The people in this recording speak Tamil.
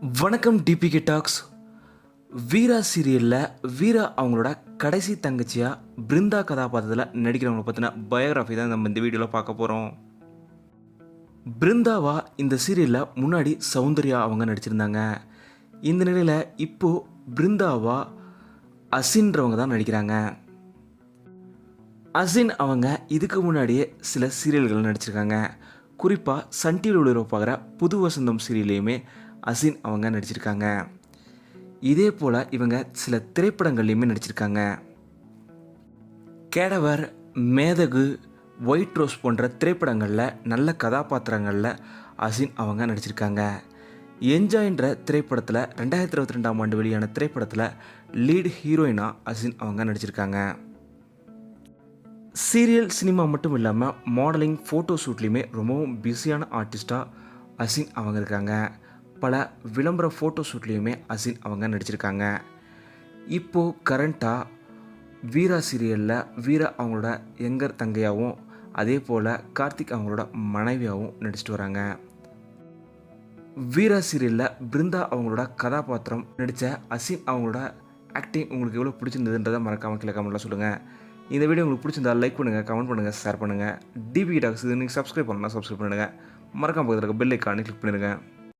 வணக்கம் டிபிகே டாக்ஸ். வீரா சீரியலில் வீரா அவங்களோட கடைசி தங்கச்சியாக பிருந்தா கதாபாத்திரத்தில் நடிக்கிறவங்க பற்றின பயோகிராஃபி தான் நம்ம இந்த வீடியோவில் பார்க்க போகிறோம் பிருந்தாவா இந்த சீரியலில் முன்னாடி சௌந்தர்யா அவங்க நடிச்சிருந்தாங்க. இந்த நிலையில் இப்போது பிருந்தாவா அசின்றவங்க தான் நடிக்கிறாங்க. அசின் அவங்க இதுக்கு முன்னாடியே சில சீரியல்கள் நடிச்சிருக்காங்க. குறிப்பாக சன் டிவியில் பார்க்குற புது வசந்தம் சீரியல்லையுமே அசின் அவங்க நடிச்சிருக்காங்க. இதே போல் இவங்க சில திரைப்படங்கள்லையுமே நடிச்சிருக்காங்க. கேடவர் மேதகு ஒயிட் ரோஸ் போன்ற திரைப்படங்களில் நல்ல கதாபாத்திரங்களில் அசின் அவங்க நடிச்சிருக்காங்க. என்ஜாய்ன்ற திரைப்படத்தில் ரெண்டாயிரத்தி இருபத்தி ரெண்டாம் ஆண்டு வெளியான திரைப்படத்தில் லீட் ஹீரோயினாக அசின் அவங்க நடிச்சிருக்காங்க. சீரியல் சினிமா மட்டும் இல்லாமல் மாடலிங் ஃபோட்டோ ஷூட்லேயுமே ரொம்பவும் பிஸியான ஆர்டிஸ்ட்டாக அசின் அவங்க இருக்காங்க. பல விளம்பர ஃபோட்டோ ஷூட்லேயுமே அசின் அவங்க நடிச்சிருக்காங்க. இப்போது கரண்ட்டாக வீரா சீரியலில் வீரா அவங்களோட எங்கர் தங்கையாகவும் அதே போல் கார்த்திக் அவங்களோட மனைவியாகவும் நடிச்சிட்டு வராங்க. வீரா சீரியலில் பிருந்தா அவங்களோட கதாபாத்திரம் நடித்த அசின் அவங்களோட ஆக்டிங் உங்களுக்கு எவ்வளோ பிடிச்சிருந்ததுன்றதை மறக்காமல் கீழே கமெண்ட்டில் சொல்லுங்கள் இந்த வீடியோ உங்களுக்கு பிடிச்சிருந்தா லைக் பண்ணுங்கள் கமெண்ட் பண்ணுங்கள் ஷேர் பண்ணுங்கள் டிபி டாக்ஸ் நீங்கள் சப்ஸ்கிரைப் பண்ணலாம் சப்ஸ்கிரைப் பண்ணுங்கள் மறக்காம பக்கத்தில் இருக்க பெல் ஐக்கானே கிளிக் பண்ணிடுங்க.